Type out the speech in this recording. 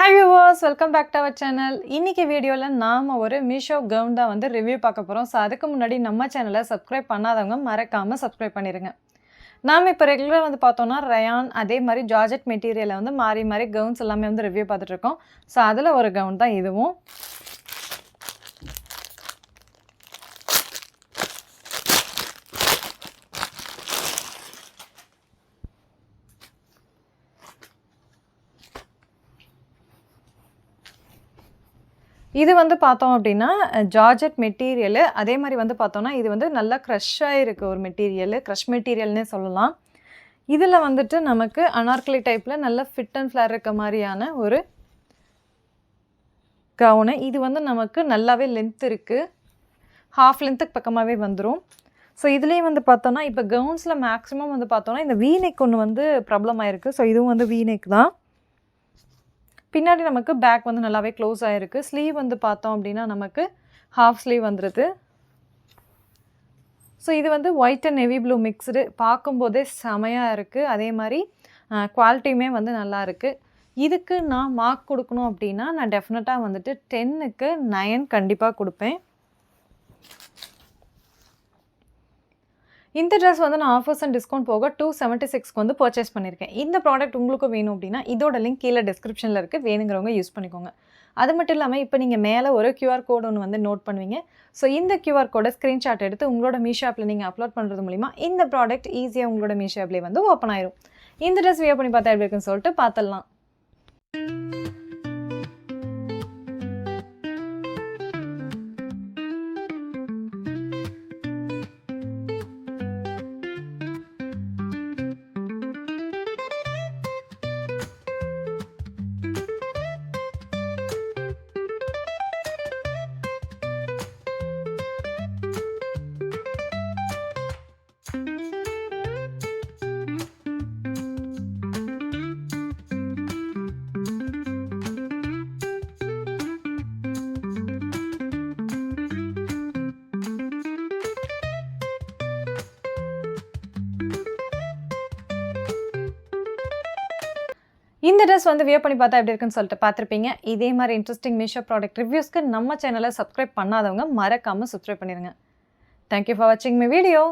Hi viewers welcome back to our channel இன்றைக்கி வீடியோவில் நாம் ஒரு மீஷோ கவுன் தான் வந்து ரிவ்யூ பார்க்க போகிறோம் ஸோ அதுக்கு முன்னாடி நம்ம சேனலை சப்ஸ்கிரைப் பண்ணாதவங்க மறக்காமல் சப்ஸ்கிரைப் பண்ணிடுங்க நாம் இப்போ ரெகுலராக வந்து பார்த்தோம்னா ரயான் அதே மாதிரி ஜார்ஜெட் மெட்டீரியலை வந்து மாறி மாறி கவுன்ஸ் எல்லாமே வந்து ரிவ்யூ பார்த்துட்ருக்கோம் ஸோ அதில் ஒரு கவுன் தான் இதுவும். இது வந்து பார்த்தோம் அப்படின்னா ஜார்ஜட் மெட்டீரியலு. அதே மாதிரி வந்து பார்த்தோம்னா இது வந்து நல்லா க்ரஷ்ஷாக இருக்குது ஒரு மெட்டீரியலு. க்ரஷ் மெட்டீரியல்னே சொல்லலாம். இதில் வந்துட்டு நமக்கு அனார்கலி டைப்பில் நல்ல ஃபிட் அண்ட் ஃப்ளேர் இருக்க மாதிரியான ஒரு கவுனு இது வந்து நமக்கு நல்லாவே லென்த் இருக்குது ஹாஃப் லென்த்துக்கு பக்கமாகவே வந்துடும் ஸோ இதுலேயும் வந்து பார்த்தோன்னா இப்போ கவுன்ஸில் மேக்ஸிமம் வந்து பார்த்தோன்னா இந்த வீநெக் ஒன்று வந்து ப்ராப்ளம் ஆயிருக்கு. ஸோ இதுவும் வந்து வீநெக் தான். பின்னாடி நமக்கு பேக் வந்து நல்லாவே க்ளோஸ் ஆகிருக்கு ஸ்லீவ் வந்து பார்த்தோம் அப்படின்னா நமக்கு ஹாஃப் ஸ்லீவ் வந்துடுது ஸோ இது வந்து white and navy blue mixed பார்க்கும்போதே செமையாக இருக்குது அதே மாதிரி குவாலிட்டியுமே வந்து நல்லா இருக்குது இதுக்கு நான் மார்க் கொடுக்கணும் அப்படின்னா நான் டெஃபினட்டாக வந்துட்டு டென்னுக்கு நயன் கண்டிப்பாக கொடுப்பேன். இந்த ட்ரெஸ் வந்து நான் ஆஃபர்ஸ் அண்ட் டிஸ்கவுண்ட் போக டூ செவன்ட்டி சிக்ஸ்க்கு வந்து பர்ச்சேஸ் பண்ணியிருக்கேன் இந்த ப்ராடக்ட் உங்களுக்கு வேணும் அப்படின்னா இதோட லிங்க் கீழே டிஸ்கிரிப்ஷனில் இருக்குது வேணுங்கிறவங்க யூஸ் பண்ணிக்கோங்க. அது மட்டும் இல்லாமல் இப்போ நீங்கள் மேலே ஒரு கியூஆர் கோடு ஒன்று வந்து நோட் பண்ணுவீங்க. ஸோ இந்த கியூஆர் கோடை ஸ்க்ரீன்ஷாட் எடுத்து உங்களோட மீஷோ ஆப்பில் நீங்கள் அப்லோட் பண்ணுறது மூலிமா இந்த ப்ராடக்ட் ஈஸியாக உங்களோட மீஷோ ஆப்லேயே வந்து ஓப்பன் ஆயிரும். இந்த ட்ரெஸ் வியர் பண்ணி பார்த்தா எப்படி இருக்குன்னு சொல்லிட்டு பார்த்துடலாம். இந்த ட்ரெஸ் வந்து வியர் பண்ணி பார்த்தா எப்படி இருக்குன்னு சொல்லிட்டு பார்த்துருப்பீங்க. இதே மாதிரி இன்ட்ரெஸ்டிங் மீஷோ ப்ராடக்ட் ரிவ்யூஸ்க்கு நம்ம சேனலை சப்ஸ்கிரைப் பண்ணாதவங்க மறக்காமல் சப்ஸ்கிரைப் பண்ணிடுங்க தேங்க்யூ ஃபார் வாட்சிங் மை வீடியோ